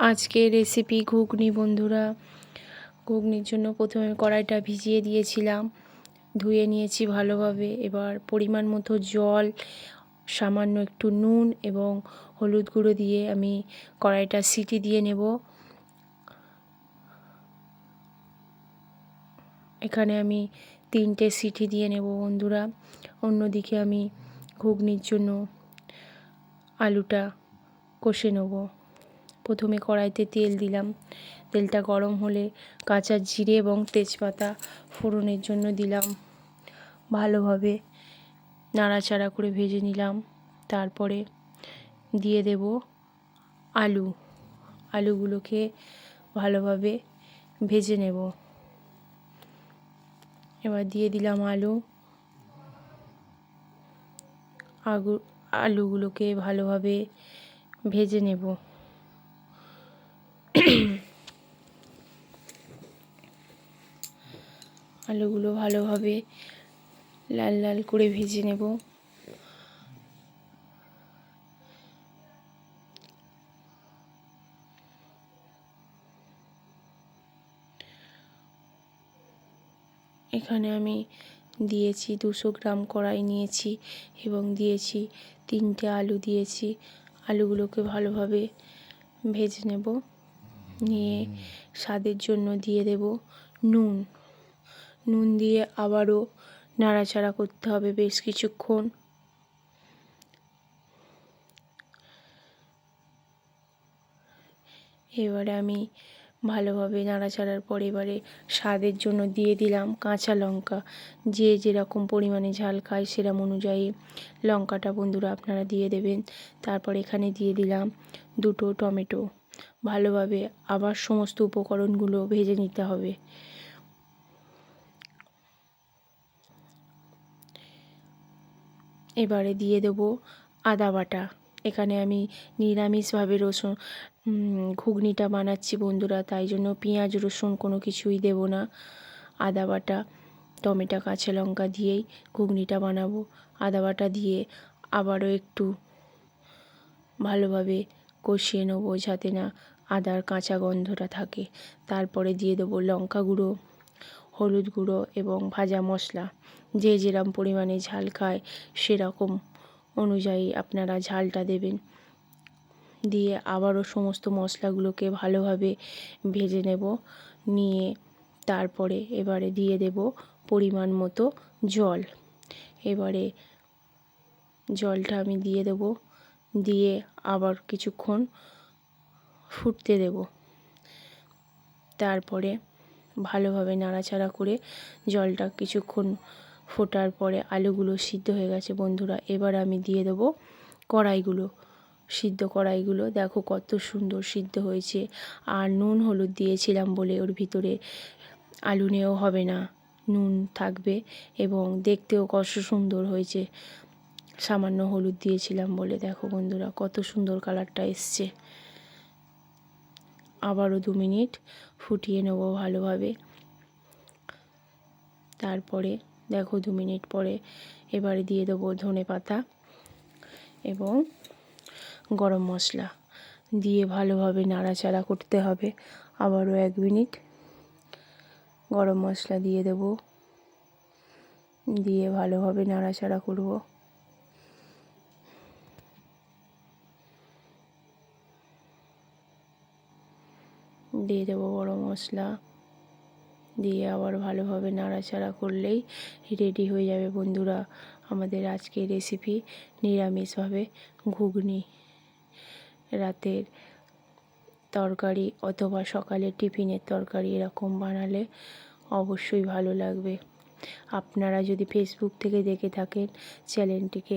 আজকে রেসিপি ঘুগনি বন্ধুরা। ঘুগনির জন্য প্রথমে কড়াইটা ভিজিয়ে দিয়েছিলাম। ধুয়ে নিয়েছি ভালোভাবে। এবার পরিমাণ মতো জল, সামান্য একটু নুন এবং হলুদ গুঁড়ো দিয়ে আমি কড়াইটা সিটি দিয়ে নেব। এখানে আমি তিনটে সিটি দিয়ে নেব বন্ধুরা। অন্যদিকে আমি ঘুগনির জন্য আলুটা কষে নেব। প্রথমে কড়াইতে তেল দিলাম। তেলটা গরম হলে কাঁচা জিরে এবং তেজপাতা ফোড়নের জন্য দিলাম। ভালোভাবে নাড়াচাড়া করে ভেজে নিলাম। তারপরে দিয়ে দেব আলু। আলুগুলোকে ভালোভাবে ভেজে নেব। এবার দিয়ে দিলাম আলু। আগু আলুগুলোকে ভালোভাবে ভেজে নেব। আলুগুলো ভালোভাবে লাল লাল করে ভেজে নেব। এখানে আমি দিয়েছি দুশো গ্রাম কড়াই নিয়েছি এবং দিয়েছি তিনটে আলু দিয়েছি। আলুগুলোকে ভালোভাবে ভেজে নেব। নিয়ে স্বাদের জন্য দিয়ে দেব নুন। নুন দিয়ে আবারও নাড়াচাড়া করতে হবে বেশ কিছুক্ষণ। এবারে আমি ভালোভাবে নাড়াচাড়ার পর এবারে স্বাদের জন্য দিয়ে দিলাম কাঁচা লঙ্কা। যে যেরকম পরিমাণে ঝাল খায় সেরকম অনুযায়ী লঙ্কাটা বন্ধুরা আপনারা দিয়ে দেবেন। তারপর এখানে দিয়ে দিলাম দুটো টমেটো। ভালোভাবে আবার সমস্ত উপকরণগুলো ভেজে নিতে হবে। এবারে দিয়ে দেবো আদা বাটা। এখানে আমি নিরামিষভাবে রসুন ঘুগনিটা বানাচ্ছি বন্ধুরা, তাই জন্য পেঁয়াজ, রসুন কোনো কিছুই দেব না। আদা বাটা, টমেটো, কাঁচা লঙ্কা দিয়েই ঘুগনিটা বানাবো। আদা বাটা দিয়ে আবারও একটু ভালোভাবে কষিয়ে নেব যাতে না আদার কাঁচা গন্ধটা থাকে। তারপরে দিয়ে দেবো লঙ্কা গুঁড়ো, হলুদ গুঁড়ো এবং ভাজা মশলা। যে যেরম পরিমাণে ঝাল খায় সেরকম অনুযায়ী আপনারা ঝালটা দেবেন। দিয়ে আবারও সমস্ত মশলাগুলোকে ভালোভাবে ভেজে নেব। নিয়ে তারপরে এবারে দিয়ে দেব পরিমাণ মতো জল। এবারে জলটা আমি দিয়ে দেব। দিয়ে আবার কিছুক্ষণ ফুটতে দেব। তারপরে ভালোভাবে নাড়াচাড়া করে জলটা কিছুক্ষণ ফোটার পরে আলুগুলো সিদ্ধ হয়ে গেছে। বন্ধুরা, এবার আমি দিয়ে দেবো কড়াইগুলো। সিদ্ধ কড়াইগুলো দেখো কত সুন্দর সিদ্ধ হয়েছে। আর নুন হলুদ দিয়েছিলাম বলে ওর ভিতরে আলু নেও হবে না। নুন থাকবে এবং দেখতেও কত সুন্দর হয়েছে। সামান্য হলুদ দিয়েছিলাম বলে দেখো বন্ধুরা, কত সুন্দর কালারটা এসছে। আবারও দু মিনিট ফুটিয়ে নেব ভালোভাবে। তারপরে দেখো দু মিনিট পরে এবারে দিয়ে দেবো ধনে পাতা এবং গরম মশলা। দিয়ে ভালোভাবে নাড়াচাড়া করতে হবে আবারও এক মিনিট। গরম মশলা দিয়ে দেব। দিয়ে ভালোভাবে নাড়াচাড়া করব। দিয়ে দেবো গরম মশলা। দিয়ে আবার ভালোভাবে নাড়াচাড়া করলেই রেডি হয়ে যাবে বন্ধুরা আমাদের আজকের রেসিপি নিরামিষভাবে ঘুগনি রাতের তরকারি অথবা সকালে টিফিনের তরকারি এরকম বানালে অবশ্যই ভালো লাগবে। আপনারা যদি ফেসবুক থেকে দেখে থাকেন চ্যানেলটিকে